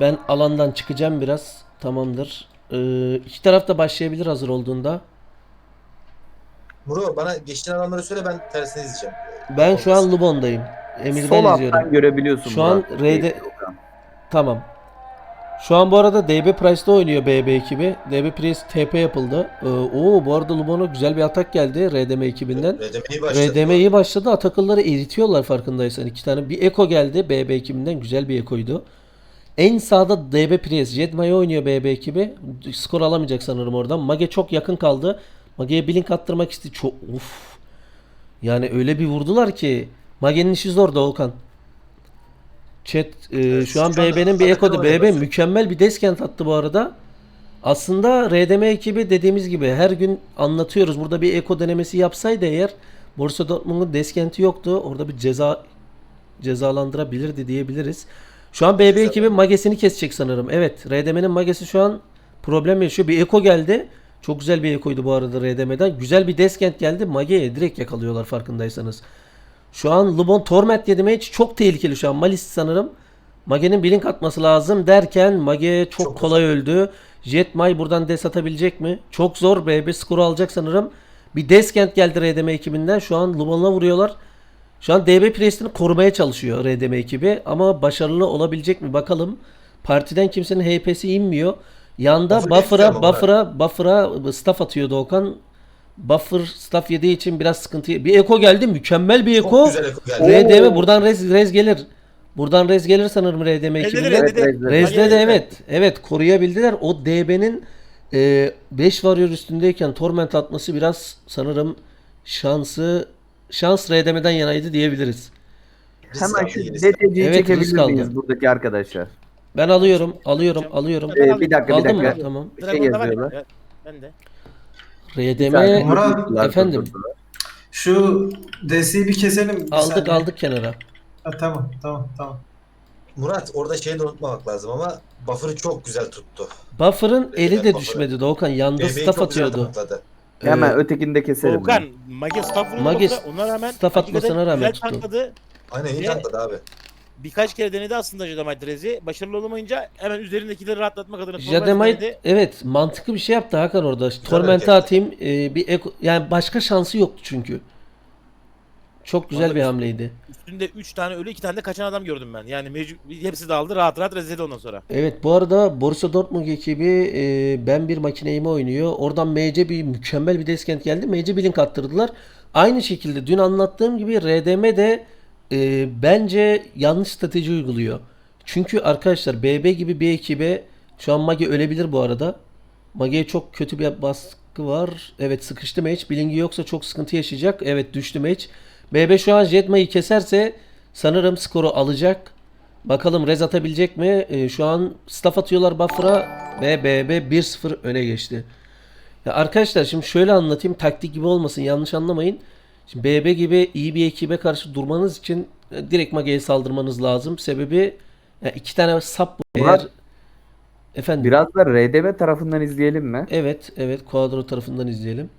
Ben alandan çıkacağım biraz. Tamamdır. Ee, iki taraf da başlayabilir hazır olduğunda. Muro bana geçtiğin adamları söyle ben tersini izleyeceğim. Ben şu an Lubon'dayım. Emir'den Sol alttan izliyorum. görebiliyorsun. Şu an Murat. R'de- Tamam. Şu an bu arada DB Price'da oynuyor BB ekibi. DB Price TP yapıldı. Ee, oo bu arada Lubon'a güzel bir atak geldi RDM ekibinden. RDM'yi başladı. RDM iyi başladı. Atakılları eritiyorlar farkındaysan. iki tane. Bir Eko geldi BB ekibinden. Güzel bir Eko'ydu. En sağda DB Prius. Jedma'yı oynuyor BB ekibi. Skor alamayacak sanırım oradan. Mage çok yakın kaldı. Mage'ye blink attırmak istedi. Çok uf. Yani öyle bir vurdular ki. Mage'nin işi zor da Okan. Chat e, Evet, şu an BB'nin bir oynamaya BB mükemmel bir deskent attı bu arada. Aslında RDM ekibi dediğimiz gibi her gün anlatıyoruz. Burada bir eko denemesi yapsaydı eğer Borussia Dortmund'un deskenti yoktu. Orada bir ceza cezalandırabilirdi diyebiliriz. Şu an BB ekibi magesini kesecek sanırım. Evet, RDM'nin magesi şu an problem yaşıyor. Bir eko geldi. Çok güzel bir ekoydu bu arada RDM'den. Güzel bir deskent geldi. Mage'ye direkt yakalıyorlar farkındaysanız. Şu an Lubon Torment yedi mage çok tehlikeli şu an. Malis sanırım. Mage'nin blink atması lazım derken Mage çok, Çok kolay öldü. Jetmay buradan des atabilecek mi? Çok zor. BB skoru alacak sanırım. Bir Deskent geldi RDM ekibinden. Şu an Lubon'la vuruyorlar. Şu an DB Priest'ini korumaya çalışıyor RDM ekibi. Ama başarılı olabilecek mi bakalım. Partiden kimsenin HP'si inmiyor. Yanda Buffer Buffer'a Buffer'a Buffer'a staff atıyordu Okan. Buffer staff yediği için biraz sıkıntı. Bir Eko geldi. Mükemmel bir Eko. Çok güzel Eko geldi. RDM buradan rez, rez gelir. Buradan rez gelir sanırım RDM ekibinden. Rezde de. Evet, evet. Evet koruyabildiler. O DB'nin 5 warrior üstündeyken torment atması biraz sanırım şansı şans RDM'den yanaydı diyebiliriz. Hemen şu. DTC'yi Evet, risk çekebilir aldı. miyiz buradaki arkadaşlar? Ben alıyorum, alıyorum, alıyorum. Ee, bir dakika bir Aldın mı? dakika. Tamam. Bir şey Dragon'da var yazıyorlar. ya. Ben de. RDM Murat, efendim. Şu desteği bir keselim. bir aldık saniye. aldık kenara. Ha, tamam tamam tamam. Murat orada şeyi de unutmamak lazım ama buffer'ı çok güzel tuttu. Buffer'ın eli de Evet, düşmedi Doğukan. Yanda BB'yi staff çok güzel atıyordu. tankladı. Hemen Ee, ötekini de keselim. Volkan, Mage staff vurdu. Mage Mage ona rağmen staff atmasına hakikaten rağmen güzel tuttu. tankladı. Aynen iyi Ve- tankladı abi. Birkaç kere denedi aslında Jadamite Rezi. Başarılı olamayınca hemen üzerindekileri rahatlatmak adına Torment Jademite denedi. evet mantıklı bir şey yaptı Hakan orada. Torment'e hareket. atayım e, bir eko, yani başka şansı yoktu çünkü. Çok güzel Vallahi bir hamleydi. Üstünde 3 tane ölü 2 tane de kaçan adam gördüm ben. Yani mecbur, hepsi de aldı rahat rahat rezildi ondan sonra. Evet bu arada Borussia Dortmund ekibi e, ben bir makineyimi oynuyor. Oradan MC bir mükemmel bir deskent geldi. MC bir link attırdılar. Aynı şekilde dün anlattığım gibi RDM de e, bence yanlış strateji uyguluyor. Çünkü arkadaşlar BB gibi bir ekibe şu an Mage ölebilir bu arada. Mage'ye çok kötü bir baskı var. Evet sıkıştı match. Bilingi yoksa çok sıkıntı yaşayacak. Evet düştü match. BB şu an Jetma'yı keserse sanırım skoru alacak. Bakalım rez atabilecek mi? Ee, şu an staff atıyorlar buffer'a ve BB 1-0 öne geçti. Ya arkadaşlar şimdi şöyle anlatayım taktik gibi olmasın yanlış anlamayın. Şimdi BB gibi iyi bir ekibe karşı durmanız için e, direkt Mage'ye saldırmanız lazım. Sebebi ya iki tane sap bu. Eğer efendim Biraz da RDM tarafından izleyelim mi? evet evet Quadro tarafından izleyelim.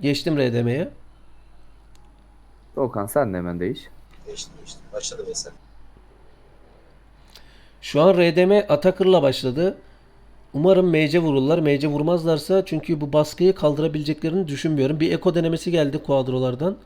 Geçtim RDM'ye. Okan sen de hemen değiş. Geçti geçti. Başladı mesela. Şu an RDM Atakır'la başladı. Umarım MC vururlar. MC vurmazlarsa çünkü bu baskıyı kaldırabileceklerini düşünmüyorum. Bir eko denemesi geldi kuadrolardan.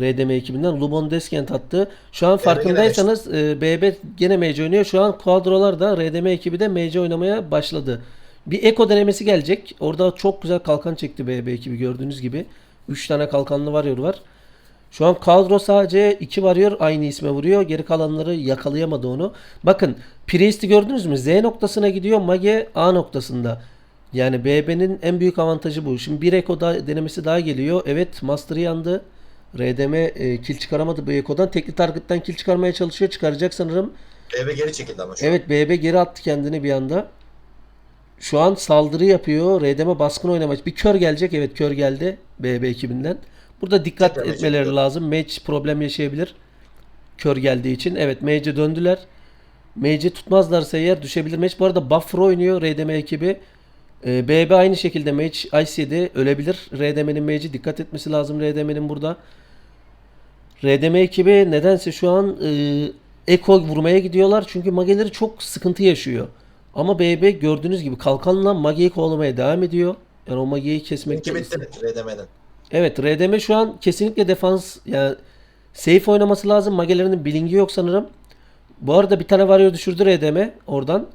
RDM ekibinden. Lubon Deskent attı. Şu an farkındaysanız e, BB gene MC oynuyor. Şu an kuadrolar da RDM ekibi de MC oynamaya başladı. Bir eko denemesi gelecek. Orada çok güzel kalkan çekti BB ekibi gördüğünüz gibi. 3 tane kalkanlı varyor var. Şu an kadro sadece iki varıyor aynı isme vuruyor. Geri kalanları yakalayamadı onu. Bakın Priest'i gördünüz mü? Z noktasına gidiyor. Mage A noktasında. Yani BB'nin en büyük avantajı bu. Şimdi bir Eko daha, denemesi daha geliyor. Evet Master yandı. RDM e, kill çıkaramadı bu Eko'dan. Tekli target'tan kill çıkarmaya çalışıyor. Çıkaracak sanırım. BB geri çekildi ama şu an. Evet BB geri attı kendini bir anda. Şu an saldırı yapıyor. RDM baskın oynamak. Bir kör gelecek. Evet kör geldi BB ekibinden. Burada dikkat Tekrar etmeleri match lazım. Match problem yaşayabilir. Kör geldiği için. Evet Mage'e döndüler. Mage'i tutmazlarsa eğer düşebilir. Match bu arada buffer oynuyor RDM ekibi. Ee, BB aynı şekilde Mage yedi. Ölebilir. RDM'nin Mage'i dikkat etmesi lazım RDM'nin burada. RDM ekibi nedense şu an e, Eko vurmaya gidiyorlar çünkü Mageleri çok sıkıntı yaşıyor. Ama BB gördüğünüz gibi kalkanla Mage'yi kovalamaya devam ediyor. Yani o Mage'yi kesmek Ki bitti RDM'den. Evet RDM şu an kesinlikle defans yani safe oynaması lazım. Magelerinin bilingi yok sanırım. Bu arada bir tane varıyor düşürdü RDM oradan.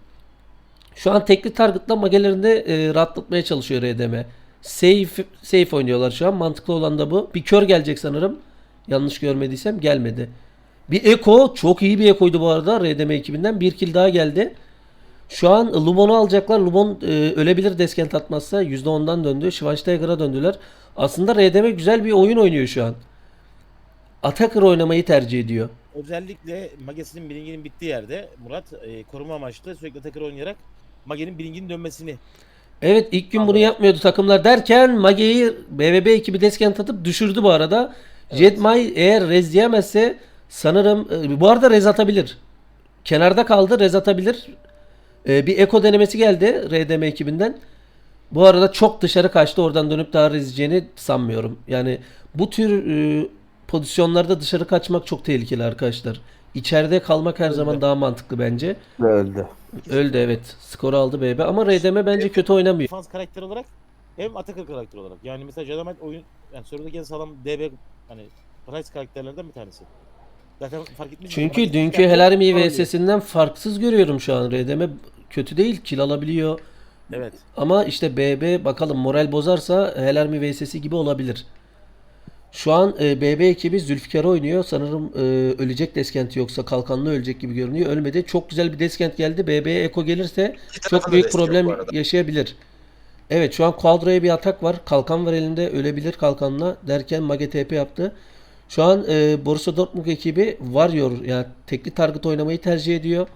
Şu an tekli targetla Magelerini de e, rahatlatmaya çalışıyor RDM. Safe, safe oynuyorlar şu an. Mantıklı olan da bu. Bir kör gelecek sanırım. Yanlış görmediysem gelmedi. Bir Eko çok iyi bir Eko'ydu bu arada RDM ekibinden. Bir kill daha geldi. Şu an Lubon'u alacaklar. Lubon e, ölebilir deskent atmazsa. %10'dan döndü. Schweinsteiger'a döndüler. Aslında RDM güzel bir oyun oynuyor şu an. Attacker oynamayı tercih ediyor. Özellikle Mage'sinin bilinginin bittiği yerde Murat e, koruma amaçlı sürekli takır oynayarak Mage'nin bilinginin dönmesini Evet ilk gün bunu yapmıyordu takımlar derken Mage'yi BBB ekibi deskent atıp düşürdü bu arada. Jetmay eğer rez diyemezse sanırım e, bu arada rez atabilir. Kenarda kaldı rez atabilir. E, bir eko denemesi geldi RDM ekibinden. Bu arada çok dışarı kaçtı oradan dönüp daha rez yiyeceğini sanmıyorum. Yani bu tür e, pozisyonlarda dışarı kaçmak çok tehlikeli arkadaşlar. İçeride kalmak her zaman daha mantıklı bence. Öldü. Öldü evet. Skoru aldı BB ama RDM bence kötü oynamıyor. defans karakter olarak hem atakır karakter olarak. Yani mesela Jadamite oyun yani sorudaki en sağlam DB hani Price karakterlerden bir tanesi. Zaten fark etmiş. Çünkü dünkü Helarmi VS'sinden farksız görüyorum şu an. RDM kötü değil. Kill alabiliyor. Evet. Ama işte BB bakalım moral bozarsa Helarmi VS'si gibi olabilir. Şu an e, BB ekibi Zülfikar oynuyor. Sanırım e, ölecek deskenti yoksa kalkanlı ölecek gibi görünüyor. Ölmedi. Çok güzel bir deskent geldi. BB'ye Eko gelirse İki çok büyük problem yaşayabilir. Evet şu an Quadra'ya bir atak var. Kalkan var elinde. Ölebilir kalkanla derken Mage TP yaptı. Şu an e, Borussia Dortmund ekibi Warrior yani tekli target oynamayı tercih ediyor.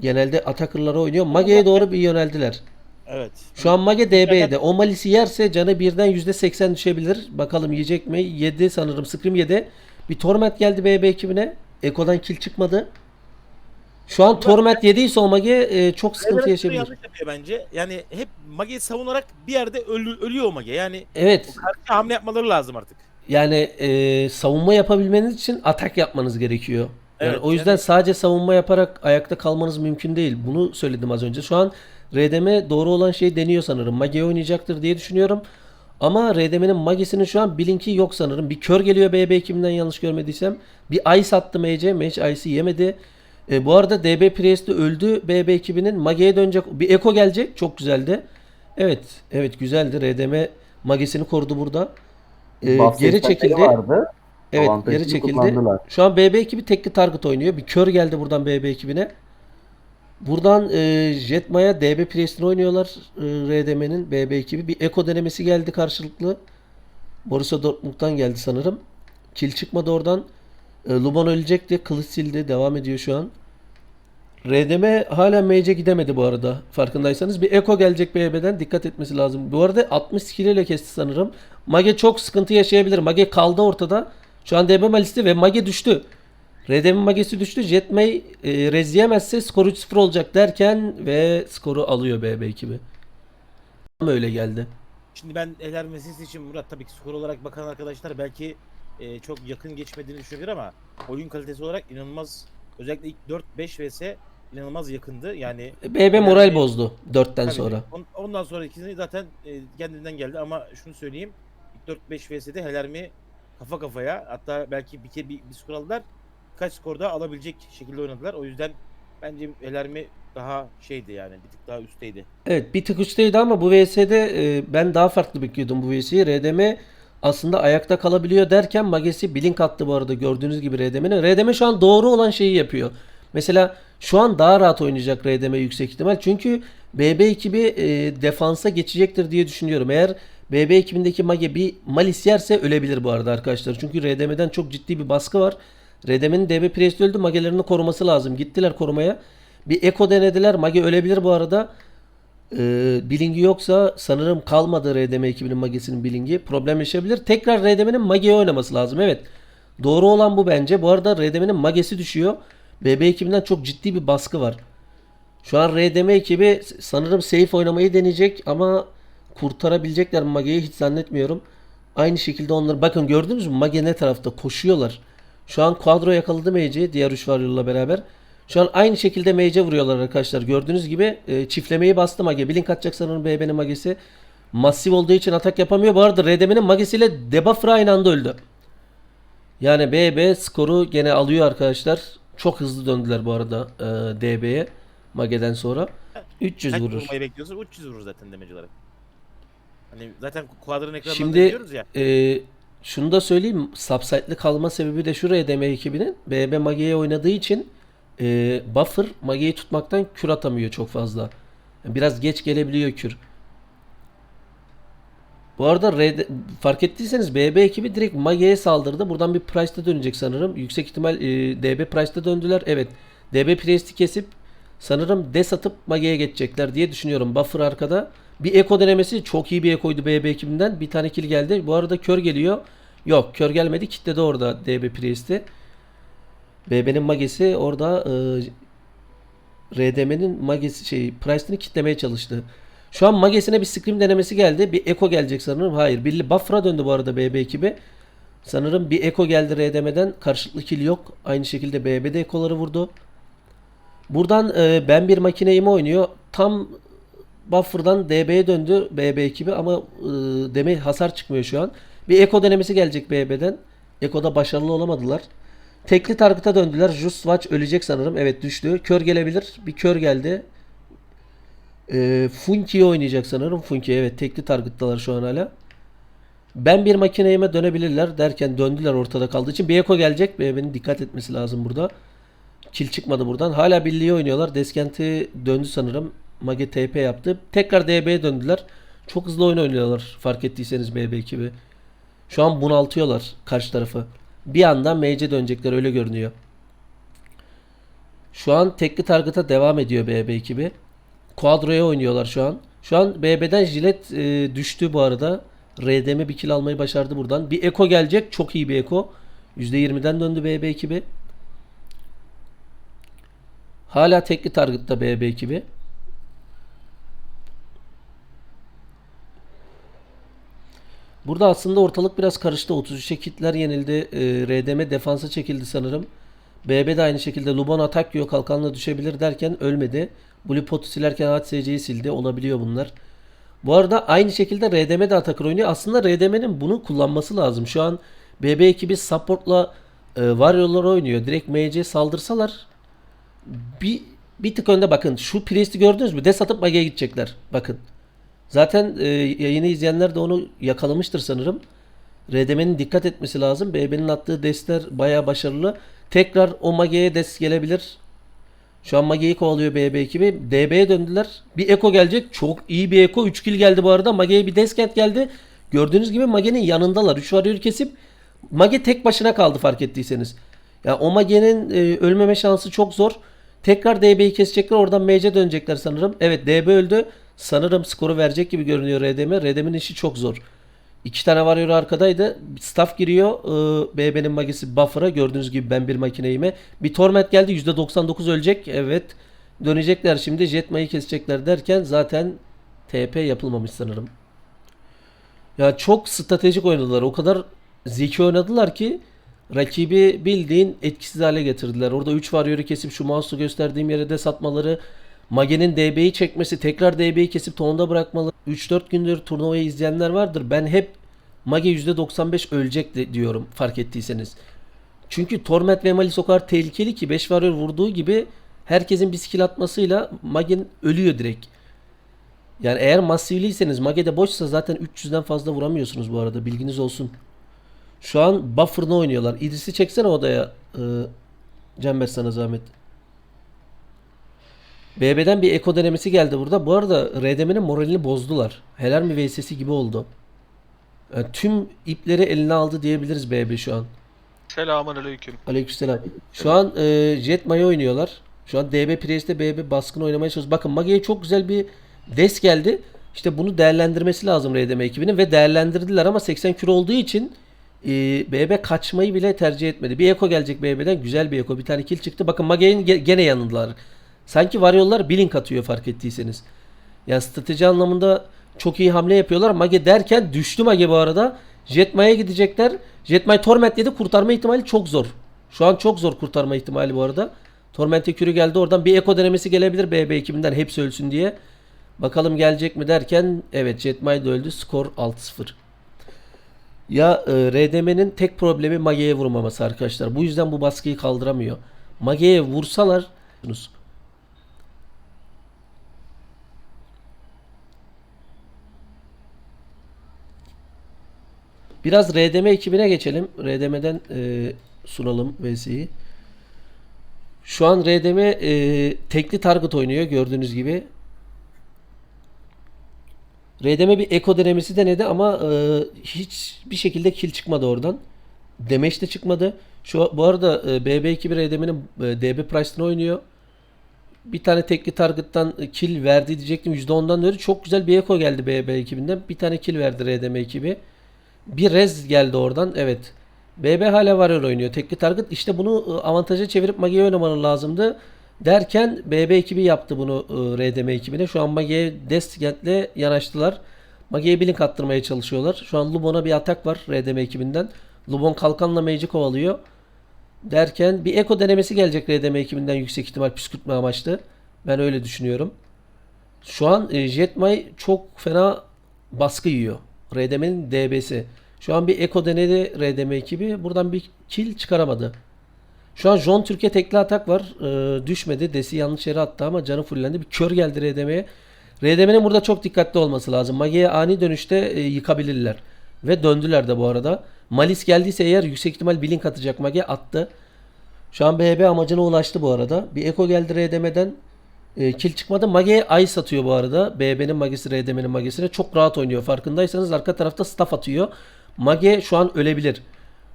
Genelde Attacker'lara oynuyor. Mage'ye doğru bir yöneldiler. Evet. Şu an Mage DB'de. O Malis'i yerse canı birden %80 düşebilir. Bakalım yiyecek mi? Yedi sanırım. Scream yedi. Bir Torment geldi BB ekibine. Eko'dan kill çıkmadı. Şu an Torment yediyse o Mage e, çok sıkıntı Evet, yaşayabilir. yanlış yapıyor bence. Yani hep Mage'yi savunarak bir yerde ölü, ölüyor o Mage. Yani Evet. karşı hamle yapmaları lazım artık. Yani e, savunma yapabilmeniz için atak yapmanız gerekiyor. Yani Evet, o yüzden yani- sadece savunma yaparak ayakta kalmanız mümkün değil. Bunu söyledim az önce. Şu an RDM doğru olan şey deniyor sanırım. Mage oynayacaktır diye düşünüyorum. Ama RDM'nin Mage'sinin şu an Blink'i yok sanırım. Bir kör geliyor BB ekiminden yanlış görmediysem. Bir Ice attı Mage. Mage Ice'i yemedi. E, bu arada DB Priest de öldü BB ekibinin. Mage'ye dönecek. Bir Eko gelecek. Çok güzeldi. Evet. Evet güzeldi. RDM Mage'sini korudu burada. E, geri çekildi. Vardı. Evet Avantajını geri çekildi. kullandılar. Şu an BB ekibi tekli target oynuyor. Bir kör geldi buradan BB ekibine. Buradan e, Jetma'ya DB Priest'ini oynuyorlar e, RDM'nin BB ekibi. Bir Eko denemesi geldi karşılıklı. Borussia Dortmund'dan geldi sanırım. Kill çıkmadı oradan. E, Luban ölecekti. Kılıç sildi. Devam ediyor şu an. RDM hala mage'e gidemedi bu arada. Farkındaysanız. Bir Eko gelecek BB'den. Dikkat etmesi lazım. Bu arada 60 skill ile kesti sanırım. Mage çok sıkıntı yaşayabilir. Mage kaldı ortada. Şu an DB Malis'te ve Mage düştü. RDM'in Mage'si düştü. Jetmay e, rezleyemezse skor 3-0 olacak derken ve skoru alıyor BB ekibi. Ama öyle geldi. Şimdi ben Eler meselesi için Murat tabii ki skor olarak bakan arkadaşlar belki e, çok yakın geçmediğini düşünebilir ama oyun kalitesi olarak inanılmaz özellikle ilk 4-5 vs inanılmaz yakındı. Yani BB moral bozdu 4'ten Tabii. sonra. On- ondan sonra ikisini zaten e, kendinden geldi ama şunu söyleyeyim. İlk 4-5 vs'de Helermi kafa kafaya hatta belki bir, ke- bir, bir skor aldılar. Kaç skorda alabilecek şekilde oynadılar. O yüzden bence Helermi daha şeydi yani bir tık daha üstteydi. Evet bir tık üstteydi ama bu VS'de e, ben daha farklı bekliyordum bu VS'yi. RDM aslında ayakta kalabiliyor derken Magesi blink attı bu arada gördüğünüz gibi RDM'nin. RDM şu an doğru olan şeyi yapıyor. Mesela şu an daha rahat oynayacak RDM yüksek ihtimal. Çünkü BB ekibi e, defansa geçecektir diye düşünüyorum. Eğer BB ekibindeki Mage bir Malis yerse ölebilir bu arada arkadaşlar. Çünkü RDM'den çok ciddi bir baskı var. RDM'nin DB Priest öldü. Mage'lerini koruması lazım. Gittiler korumaya. Bir Eko denediler. Mage ölebilir bu arada. Ee, bilingi yoksa sanırım kalmadı RDM ekibinin magesinin bilingi. Problem yaşayabilir. Tekrar RDM'nin mageye oynaması lazım. Evet. Doğru olan bu bence. Bu arada RDM'nin magesi düşüyor. BB ekibinden çok ciddi bir baskı var. Şu an RDM ekibi sanırım safe oynamayı deneyecek ama kurtarabilecekler Mage'yi hiç zannetmiyorum. Aynı şekilde onları bakın gördünüz mü Mage ne tarafta koşuyorlar. Şu an Quadro yakaladı Mage'i diğer 3 Warrior'la beraber. Şu an aynı şekilde Mage'e vuruyorlar arkadaşlar. Gördüğünüz gibi e, çiftlemeyi bastı Mage. Blink atacak sanırım BB'nin Mage'si. Masif olduğu için atak yapamıyor. Bu arada RDM'nin Mage'siyle Debuff'ı aynı anda öldü. Yani BB skoru gene alıyor arkadaşlar. Çok hızlı döndüler bu arada e, DB'ye Mage'den sonra. 300 Kaç vurur. vurmayı bekliyorsa 300 vurur zaten demeci olarak. Hani zaten kuadrın ekranında Şimdi görüyoruz ya. e, şunu da söyleyeyim. Subsite'li kalma sebebi de şuraya deme ekibinin. BB Mage'ye oynadığı için e, Buffer Mage'yi tutmaktan kür atamıyor çok fazla. Biraz geç gelebiliyor kür. Bu arada RD fark ettiyseniz BB ekibi direkt Mage'ye saldırdı. Buradan bir Price'da dönecek sanırım. Yüksek ihtimal e, DB Price'da döndüler. Evet. DB Price'i kesip sanırım des atıp Mage'ye geçecekler diye düşünüyorum. Buffer arkada. Bir Eko denemesi çok iyi bir Eko'ydu BB ekibinden. Bir tane kill geldi. Bu arada kör geliyor. Yok kör gelmedi. Kitledi orada DB Priest'i. BB'nin Mage'si orada e, RDM'nin Mage'si şey Price'ını kitlemeye çalıştı. Şu an Mage'sine bir scream denemesi geldi. Bir Eko gelecek sanırım. Hayır. Billy Buffer'a döndü bu arada BB ekibi. Sanırım bir Eko geldi RDM'den. Karşılıklı kill yok. Aynı şekilde BB'de Eko'ları vurdu. Buradan e, ben bir makineyimi oynuyor. Tam Buffer'dan DB'ye döndü BB ekibi ama e, deme hasar çıkmıyor şu an. Bir Eko denemesi gelecek BB'den. Eko'da başarılı olamadılar. Tekli target'a döndüler. Just Watch ölecek sanırım. Evet düştü. Kör gelebilir. Bir kör geldi. E, Funky'yi oynayacak sanırım. Funky evet tekli target'talar şu an hala. Ben bir makineyime dönebilirler derken döndüler ortada kaldığı için. Bir gelecek. BB'nin dikkat etmesi lazım burada. Kill çıkmadı buradan. Hala birliği oynuyorlar. Deskent'i döndü sanırım. Mage TP yaptı. Tekrar DB'ye döndüler. Çok hızlı oyun oynuyorlar. Fark ettiyseniz BB ekibi. Şu an bunaltıyorlar karşı tarafı. Bir anda MC dönecekler öyle görünüyor. Şu an tekli target'a devam ediyor BB ekibi. Quadro'ya oynuyorlar şu an. Şu an BB'den jilet e, düştü bu arada. RDM bir kill almayı başardı buradan. Bir Eko gelecek. Çok iyi bir Eko. %20'den döndü BB ekibi. Hala tekli target'ta BB ekibi. Burada aslında ortalık biraz karıştı. 33'e kitler yenildi. Ee, RDM defansa çekildi sanırım. BB de aynı şekilde Lubon atak yiyor. Kalkanla düşebilir derken ölmedi. Blue Pot'u silerken HCC'yi sildi. Olabiliyor bunlar. Bu arada aynı şekilde RDM de atakır oynuyor. Aslında RDM'nin bunu kullanması lazım. Şu an BB ekibi support'la e, Warrior'lar oynuyor. Direkt MC saldırsalar bir bir tık önde bakın. Şu Priest'i gördünüz mü? Des atıp Mage'ye gidecekler. Bakın. Zaten e, yayını izleyenler de onu yakalamıştır sanırım. RDM'nin dikkat etmesi lazım. BB'nin attığı desler bayağı başarılı. Tekrar o Mage'ye des gelebilir. Şu an Mage'yi kovalıyor BB ekibi. DB'ye döndüler. Bir Eko gelecek. Çok iyi bir Eko. 3 kill geldi bu arada. Mage'ye bir deskent geldi. Gördüğünüz gibi Mage'nin yanındalar. 3 varıyor kesip Mage tek başına kaldı fark ettiyseniz. Ya o Mage'nin e, ölmeme şansı çok zor. Tekrar DB'yi kesecekler. Oradan MC dönecekler sanırım. Evet DB öldü. Sanırım skoru verecek gibi görünüyor RDM. RDM'in işi çok zor. İki tane varıyor arkadaydı. Staff giriyor. Ee, BB'nin magisi buffer'a. Gördüğünüz gibi ben bir makineyime. Bir torment geldi. %99 ölecek. Evet. Dönecekler şimdi. Jetmayı kesecekler derken zaten TP yapılmamış sanırım. Ya çok stratejik oynadılar. O kadar zeki oynadılar ki rakibi bildiğin etkisiz hale getirdiler. Orada 3 varyoru kesip şu mouse'u gösterdiğim yere de satmaları Mage'nin DB'yi çekmesi, tekrar DB'yi kesip tonda bırakmaları. 3-4 gündür turnuvayı izleyenler vardır. Ben hep Mage %95 ölecek diyorum fark ettiyseniz. Çünkü Torment ve Malis o kadar tehlikeli ki 5 warrior vurduğu gibi herkesin bir skill atmasıyla Magen ölüyor direkt. Yani eğer masivliyseniz Mage'de boşsa zaten 300'den fazla vuramıyorsunuz bu arada bilginiz olsun. Şu an buffer'ını oynuyorlar. İdris'i çeksene odaya. Ee, Cember sana zahmet. BB'den bir eko denemesi geldi burada. Bu arada RDM'nin moralini bozdular. Helal mi VS'si gibi oldu. Yani tüm ipleri eline aldı diyebiliriz BB şu an. Selamun aleyküm. Aleykümselam. Şu an e, Jet Maya oynuyorlar. Şu an DB Priest'te BB baskın oynamaya çalışıyor. Bakın Mage'ye çok güzel bir des geldi. İşte bunu değerlendirmesi lazım RDM ekibinin ve değerlendirdiler ama 80 kilo olduğu için e, BB kaçmayı bile tercih etmedi. Bir Eko gelecek BB'den. Güzel bir Eko. Bir tane kill çıktı. Bakın Mage'nin ge- gene yanındalar. Sanki Warrior'lar blink atıyor fark ettiyseniz. Yani strateji anlamında çok iyi hamle yapıyorlar. Mage derken düştü Mage bu arada. Jetma'ya gidecekler. Jetma'yı Torment yedi kurtarma ihtimali çok zor. Şu an çok zor kurtarma ihtimali bu arada. Tormente kürü geldi. Oradan bir eko denemesi gelebilir BB ekibinden hepsi ölsün diye. Bakalım gelecek mi derken evet Jetmay da öldü. Skor 6-0. Ya e, RDM'nin tek problemi Mage'ye vurmaması arkadaşlar. Bu yüzden bu baskıyı kaldıramıyor. Mage'ye vursalar Biraz RDM ekibine geçelim. RDM'den e, sunalım VS'yi. Şu an RDM e, tekli target oynuyor gördüğünüz gibi. RDM bir eko denemesi denedi ama e, hiç bir şekilde kill çıkmadı oradan. Demeç de çıkmadı. Şu bu arada e, BB ekibi RDM'nin e, DB Price'ını oynuyor. Bir tane tekli target'tan kill verdi diyecektim. %10'dan öyle çok güzel bir eko geldi BB ekibinden. Bir tane kill verdi RDM ekibi. Bir rez geldi oradan. Evet. BB hala Warrior oynuyor. Tekli target. İşte bunu e, avantaja çevirip Mage'ye oynamanın lazımdı. Derken BB ekibi yaptı bunu e, RDM ekibine. Şu an Mage'ye Destigent'le yanaştılar. Mage'ye blink attırmaya çalışıyorlar. Şu an Lubon'a bir atak var RDM ekibinden. Lubon kalkanla Mage'i kovalıyor. Derken bir eko denemesi gelecek RDM ekibinden yüksek ihtimal püskürtme amaçlı. Ben öyle düşünüyorum. Şu an e, Jetmay çok fena baskı yiyor. RDM'nin DB'si. Şu an bir eko denedi RDM ekibi. Buradan bir kill çıkaramadı. Şu an John Türkiye tekli atak var. Ee, düşmedi. Desi yanlış yere attı ama canı fullendi. Bir kör geldi RDM'ye. RDM'nin burada çok dikkatli olması lazım. Mage'ye ani dönüşte e, yıkabilirler. Ve döndüler de bu arada. Malis geldiyse eğer yüksek ihtimal blink atacak Mage attı. Şu an BB amacına ulaştı bu arada. Bir eko geldi RDM'den. E, kill çıkmadı. Mage'ye ay satıyor bu arada. BB'nin magisi RDM'nin magisine. Çok rahat oynuyor. Farkındaysanız arka tarafta staff atıyor. Mage şu an ölebilir.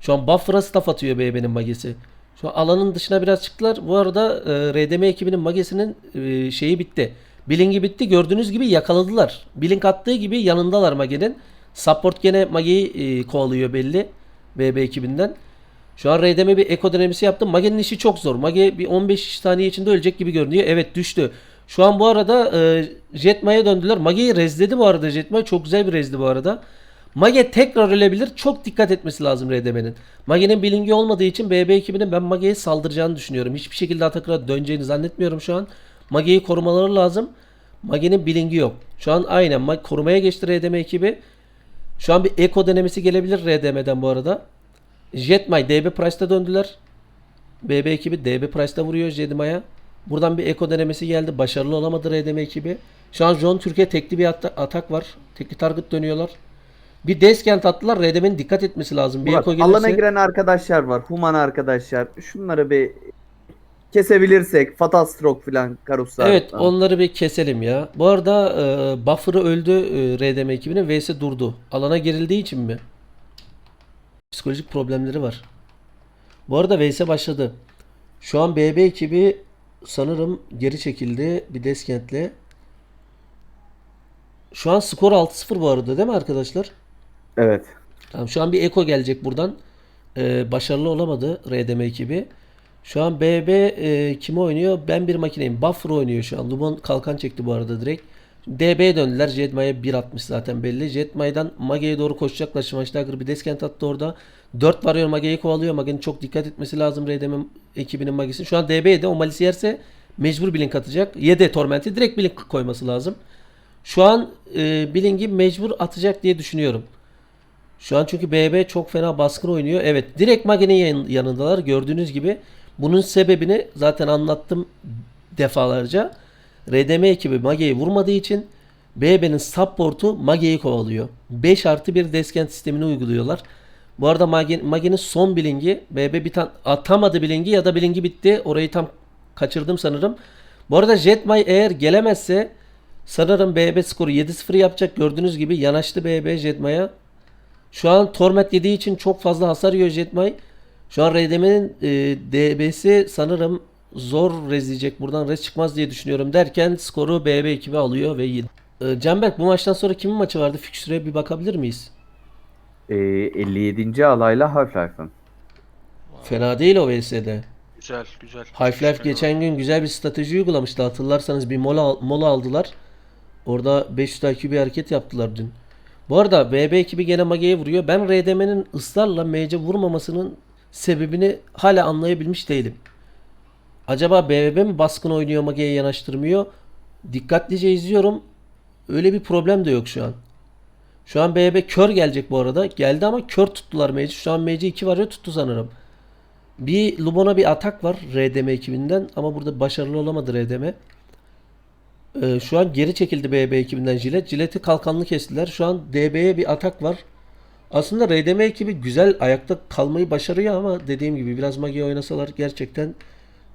Şu an Buffer'a staff atıyor BB'nin magisi. Şu an alanın dışına biraz çıktılar. Bu arada e, RDM ekibinin magesinin e, şeyi bitti. Bling'i bitti. Gördüğünüz gibi yakaladılar. Blink attığı gibi yanındalar Mage'nin. Support gene Mage'yi e, kovalıyor belli. BB ekibinden. Şu an RDM bir eko denemesi yaptı. Mage'nin işi çok zor. Mage bir 15 saniye içinde ölecek gibi görünüyor. Evet düştü. Şu an bu arada e, Jetma'ya döndüler. Mage'yi rezledi bu arada Jetma. Çok güzel bir rezdi bu arada. Mage tekrar ölebilir. Çok dikkat etmesi lazım RDM'nin. Mage'nin bilingi olmadığı için BB ekibinin ben Mage'ye saldıracağını düşünüyorum. Hiçbir şekilde Atakır'a döneceğini zannetmiyorum şu an. Mage'yi korumaları lazım. Mage'nin bilingi yok. Şu an aynen korumaya geçti RDM ekibi. Şu an bir eko denemesi gelebilir RDM'den bu arada. Jetmay DB Price'ta döndüler. BB ekibi DB Price'ta vuruyor Jetmay'a. Buradan bir eko denemesi geldi. Başarılı olamadı RDM ekibi. Şu an John Türkiye tekli bir at- atak var. Tekli target dönüyorlar. Bir deskent attılar. RDM'nin dikkat etmesi lazım. Bir Murat, eko gelirse. alana giren arkadaşlar var. Human arkadaşlar. Şunları bir kesebilirsek. Fatal Stroke falan Karuslar. Evet onları bir keselim ya. Bu arada e, Buffer'ı öldü e, RDM ekibinin. VS durdu. Alana girildiği için mi? Psikolojik problemleri var. Bu arada VS başladı. Şu an BB ekibi sanırım geri çekildi bir deskentle. Şu an skor 6-0 bu arada değil mi arkadaşlar? Evet. Tamam şu an bir eko gelecek buradan. Ee, başarılı olamadı RDM ekibi. Şu an BB e, kimi oynuyor? Ben bir makineyim. Buffer oynuyor şu an. Lumon kalkan çekti bu arada direkt. DB'ye döndüler. Jetmay'a 1.60 zaten belli. Jetmay'dan Mage'ye doğru koşacaklar. Schweinsteiger bir deskent attı orada. 4 varıyor Mage'yi kovalıyor. Mage'nin çok dikkat etmesi lazım RDM ekibinin Mage'si. Şu an DB'ye de o Malisi yerse mecbur blink atacak. Yede Torment'i direkt blink koyması lazım. Şu an e, Blink'i mecbur atacak diye düşünüyorum. Şu an çünkü BB çok fena baskın oynuyor. Evet direkt Mage'nin yan- yanındalar gördüğünüz gibi. Bunun sebebini zaten anlattım defalarca. RDM ekibi Mage'yi vurmadığı için BB'nin support'u Mage'yi kovalıyor. 5 artı 1 deskent sistemini uyguluyorlar. Bu arada Mage, Mage'nin son bilingi BB bir tane atamadı bilingi ya da bilingi bitti. Orayı tam kaçırdım sanırım. Bu arada Jetmay eğer gelemezse sanırım BB skoru 7-0 yapacak. Gördüğünüz gibi yanaştı BB Jetmay'a. Şu an Torment yediği için çok fazla hasar yiyor Jetmay. Şu an RDM'nin e, DB'si sanırım zor rezleyecek. Buradan rez çıkmaz diye düşünüyorum derken skoru BB ekibi alıyor ve yedi. E, Canberk bu maçtan sonra kimin maçı vardı? Fikstüre bir bakabilir miyiz? Ee, 57. alayla Half-Life'ın. Fena değil o VS'de. Güzel güzel. Half-Life geçen gün güzel bir strateji uygulamıştı. Hatırlarsanız bir mola, mola aldılar. Orada 500 IQ bir hareket yaptılar dün. Bu arada BB ekibi gene Mage'ye vuruyor. Ben RDM'nin ısrarla MC vurmamasının sebebini hala anlayabilmiş değilim. Acaba BBB mi baskın oynuyor Mage'ye yanaştırmıyor? Dikkatlice izliyorum. Öyle bir problem de yok şu an. Şu an BB kör gelecek bu arada. Geldi ama kör tuttular Mage'i. Şu an Mage 2 var ya tuttu sanırım. Bir Lubon'a bir atak var RDM ekibinden ama burada başarılı olamadı RDM. Ee, şu an geri çekildi BB ekibinden Jilet. Jilet'i kalkanlı kestiler. Şu an DB'ye bir atak var. Aslında RDM ekibi güzel ayakta kalmayı başarıyor ama dediğim gibi biraz magi oynasalar gerçekten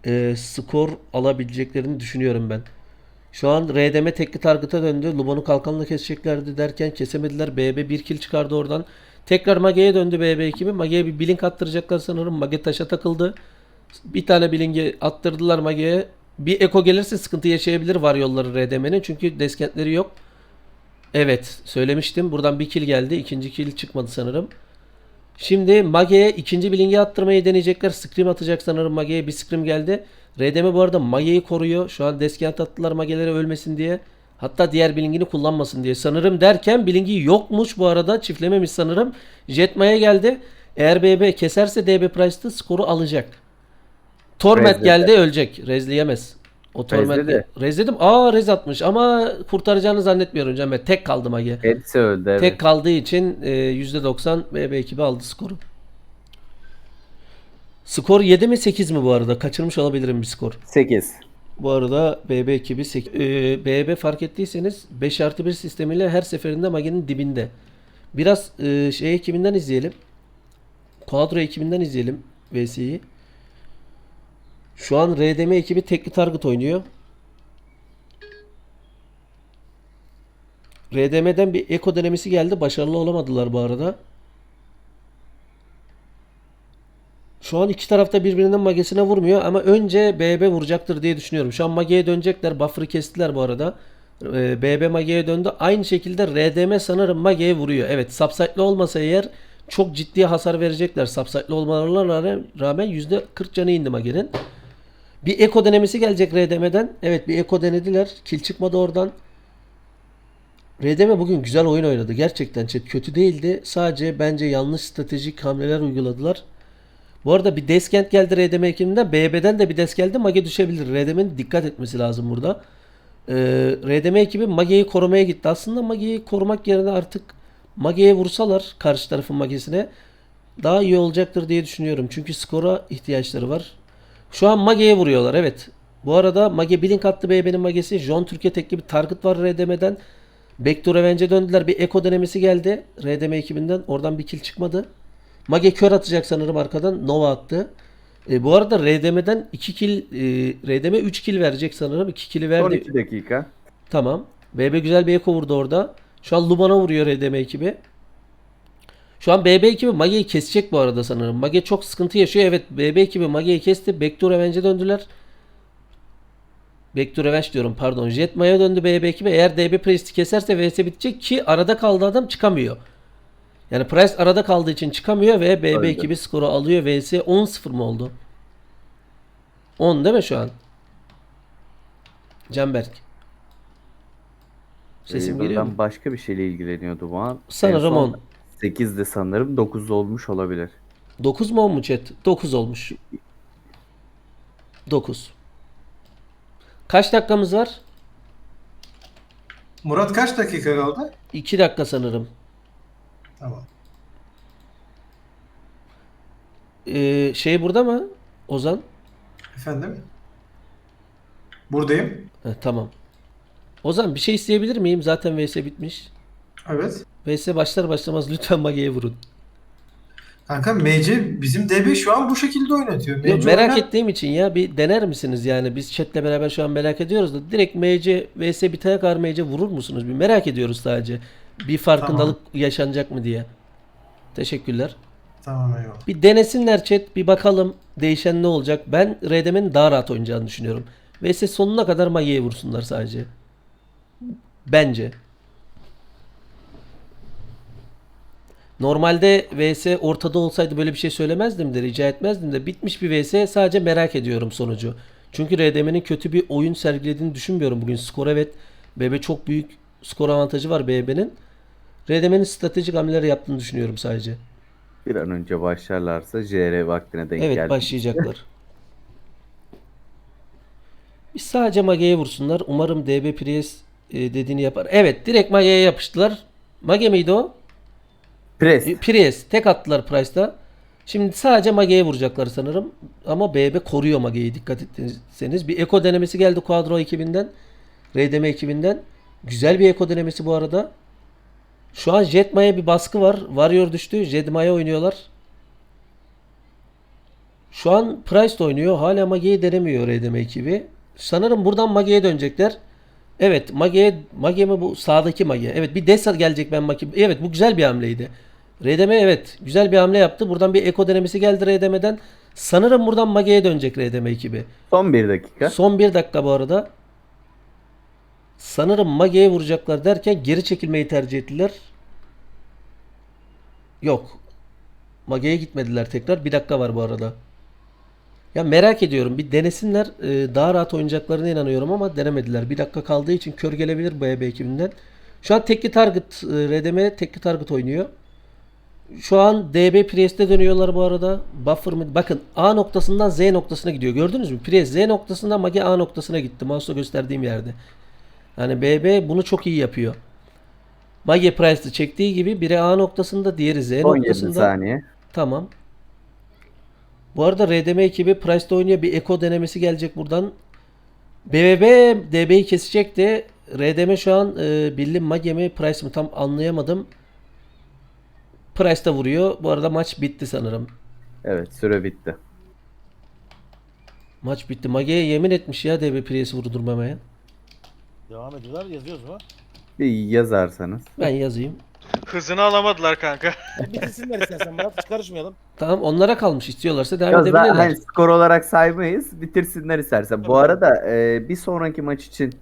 e, skor alabileceklerini düşünüyorum ben. Şu an RDM tekli target'a döndü. Lubon'u kalkanla keseceklerdi derken kesemediler. BB bir kill çıkardı oradan. Tekrar Mage'ye döndü BB ekibi. Mage'ye bir blink attıracaklar sanırım. Mage taşa takıldı. Bir tane blink'i attırdılar Mage'ye. Bir eko gelirse sıkıntı yaşayabilir var yolları RDM'nin. Çünkü deskentleri yok. Evet söylemiştim. Buradan bir kill geldi. İkinci kill çıkmadı sanırım. Şimdi Mage'ye ikinci blink'i attırmayı deneyecekler. Scream atacak sanırım Mage'ye. Bir Scream geldi. RDM bu arada Mage'yi koruyor. Şu an deskent attılar Mage'lere ölmesin diye. Hatta diğer blink'ini kullanmasın diye sanırım derken blink'i yokmuş bu arada. Çiftlememiş sanırım. Jet Maya geldi. Eğer BB keserse DB Price'da skoru alacak. Torment Rezledi. geldi ölecek. Rezleyemez. O Torment Rezledi. Rezledim. Aa rez atmış ama kurtaracağını zannetmiyorum Cemal. Tek kaldı Mage. Hepsi öldü evet. Tek kaldığı için e, %90 BB ekibi aldı skoru. Skor 7 mi 8 mi bu arada? Kaçırmış olabilirim bir skor. 8. Bu arada BB ekibi 8. Ee, BB fark ettiyseniz 5 artı 1 sistemiyle her seferinde Mage'nin dibinde. Biraz e, şey ekibinden izleyelim. Quadro ekibinden izleyelim VS'yi. Şu an RDM ekibi tekli target oynuyor. RDM'den bir eko denemesi geldi. Başarılı olamadılar bu arada. Şu an iki tarafta birbirinin magesine vurmuyor ama önce BB vuracaktır diye düşünüyorum. Şu an mageye dönecekler. Buffer'ı kestiler bu arada. Ee, BB mageye döndü. Aynı şekilde RDM sanırım mageye vuruyor. Evet subsite'li olmasa eğer çok ciddi hasar verecekler. Subsite'li olmalarına rağmen %40 canı indi magenin. Bir eko denemesi gelecek RDM'den. Evet bir eko denediler. Kill çıkmadı oradan. RDM bugün güzel oyun oynadı. Gerçekten chat kötü değildi. Sadece bence yanlış stratejik hamleler uyguladılar. Bu arada bir deskent geldi RDM ekibinden. BB'den de bir des geldi. Mage düşebilir. RDM'nin dikkat etmesi lazım burada. Ee, RDM ekibi Mage'yi korumaya gitti. Aslında Mage'yi korumak yerine artık Mage'ye vursalar karşı tarafın Mage'sine daha iyi olacaktır diye düşünüyorum. Çünkü skora ihtiyaçları var. Şu an Mage'ye vuruyorlar. Evet. Bu arada Mage Blink attı BB'nin Mage'si. John Türkiye tekli bir target var RDM'den. Backdoor Revenge'e döndüler. Bir Eko denemesi geldi. RDM ekibinden. Oradan bir kill çıkmadı. Mage kör atacak sanırım arkadan. Nova attı. E, bu arada RDM'den 2 kill, e, RDM 3 kill verecek sanırım. 2 kill'i Son verdi. 2 dakika. Tamam. BB güzel bir eko vurdu orada. Şu an Luban'a vuruyor RDM ekibi. Şu an BB ekibi Mage'yi kesecek bu arada sanırım. Mage çok sıkıntı yaşıyor. Evet BB ekibi Mage'yi kesti. Backdoor Revenge'e döndüler. Backdoor Revenge diyorum pardon. Jet Maya döndü BB ekibi. Eğer DB Priest'i keserse VS bitecek ki arada kaldı adam çıkamıyor. Yani Price arada kaldığı için çıkamıyor ve BB Öyle. ekibi skoru alıyor. VS 10-0 mı oldu? 10 değil mi şu an? Canberk. Sesim Ee, geliyor mu? buradan başka bir şeyle ilgileniyordu bu an. Sanırım 10. 8'de sanırım 9 olmuş olabilir. 9 mu 10 mu chat? 9 olmuş. 9. Kaç dakikamız var? Murat kaç dakika kaldı? 2 dakika sanırım. Tamam. Ee, şey burada mı? Ozan? Efendim? Buradayım. Heh, tamam. Ozan bir şey isteyebilir miyim? Zaten VS bitmiş. Evet. VS başlar başlamaz lütfen Mage'ye vurun. Kanka MC bizim DB şu an bu şekilde oynatıyor. Yok, merak oynar- ettiğim için ya bir dener misiniz yani? Biz chatle beraber şu an merak ediyoruz da direkt MC VS bitene kadar MC vurur musunuz? Bir merak ediyoruz sadece. Bir farkındalık yaşanacak mı diye. Teşekkürler. Tamam eyvallah. Bir denesinler chat. Bir bakalım değişen ne olacak. Ben RDM'nin daha rahat oynayacağını düşünüyorum. VS sonuna kadar Mage'ye vursunlar sadece. Bence. Normalde VS ortada olsaydı böyle bir şey söylemezdim de rica etmezdim de bitmiş bir VS sadece merak ediyorum sonucu. Çünkü RDM'nin kötü bir oyun sergilediğini düşünmüyorum bugün. Skor evet. BB çok büyük skor avantajı var BB'nin. RDM'nin stratejik hamleler yaptığını düşünüyorum sadece. Bir an önce başlarlarsa JR vaktine denk Evet geldi. başlayacaklar. Biz sadece Mage'ye vursunlar. Umarım DB Priest e, dediğini yapar. Evet direkt Mage'ye yapıştılar. Mage miydi o? Pres. E, Priest. Tek attılar Price'ta. Şimdi sadece Mage'ye vuracaklar sanırım. Ama BB koruyor Mage'yi dikkat etseniz. Bir Eko denemesi geldi Quadro ekibinden. RDM ekibinden. Güzel bir Eko denemesi bu arada. Şu an Jetma'ya bir baskı var. Warrior düştü. Jetma'ya oynuyorlar. Şu an Price oynuyor. Hala Mage'yi denemiyor RDM ekibi. Sanırım buradan Mage'ye dönecekler. Evet Mage, Mage mi bu? Sağdaki Mage. Evet bir Desa gelecek ben Mage. Evet bu güzel bir hamleydi. RDM evet güzel bir hamle yaptı. Buradan bir Eko denemesi geldi RDM'den. Sanırım buradan Mage'ye dönecek RDM ekibi. Son bir dakika. Son bir dakika bu arada. Sanırım Mage'ye vuracaklar derken geri çekilmeyi tercih ettiler. Yok. Mage'ye gitmediler tekrar. Bir dakika var bu arada. Ya merak ediyorum. Bir denesinler. Ee, daha rahat oynayacaklarına inanıyorum ama denemediler. Bir dakika kaldığı için kör gelebilir BB ekibinden. Şu an tekli target e, RDM tekli target oynuyor. Şu an DB Priest'e dönüyorlar bu arada. Buffer mı? Bakın A noktasından Z noktasına gidiyor. Gördünüz mü? Priest Z noktasından Mage A noktasına gitti. Mouse'la gösterdiğim yerde. Yani BB bunu çok iyi yapıyor. Mage Price'ı çektiği gibi biri A noktasında, diğeri Z 17 noktasında. saniye. Tamam. Bu arada RDM ekibi Price'da oynuyor. Bir Eko denemesi gelecek buradan. BBB DB'yi kesecekti. RDM şu an e, Billy Mage mi Price mi tam anlayamadım. Price da vuruyor. Bu arada maç bitti sanırım. Evet süre bitti. Maç bitti. Mage'ye yemin etmiş ya DB Price'i vurdurmamaya. Devam ediyorlar. Yazıyoruz mu? Bir yazarsanız. Ben yazayım. Hızını alamadılar kanka. Bitirsinler istersen Murat. Hiç karışmayalım. Tamam onlara kalmış. İstiyorlarsa devam edebilirler. hani skor olarak saymayız. Bitirsinler istersen. Bu arada e, bir sonraki maç için